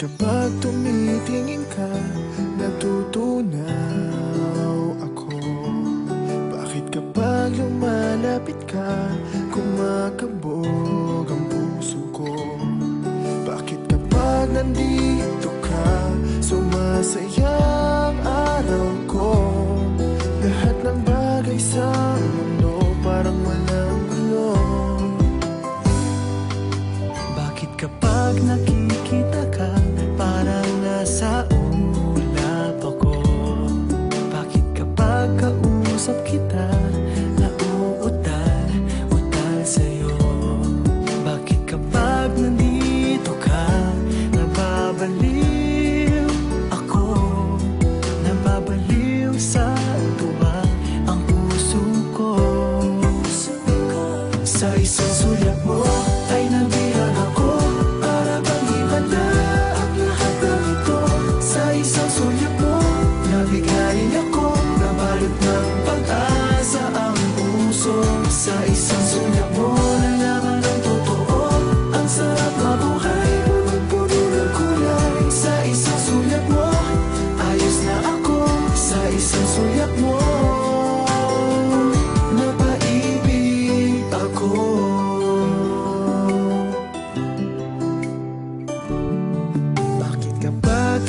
Kapag tumitingin ka, natutunaw ako. Bakit kapag lumalapit ka, kumakabog ang puso ko. Bakit kapag nandito ka, sumasayang araw ko. Lahat ng bagay sa mundo, parang walang ulo Bakit kapag nakikita ka, kita.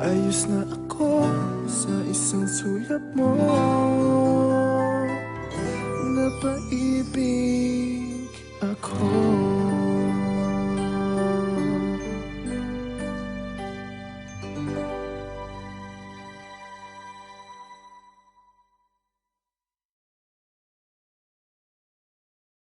Ayos na ako sa isang sulat mo. Napaibig ako.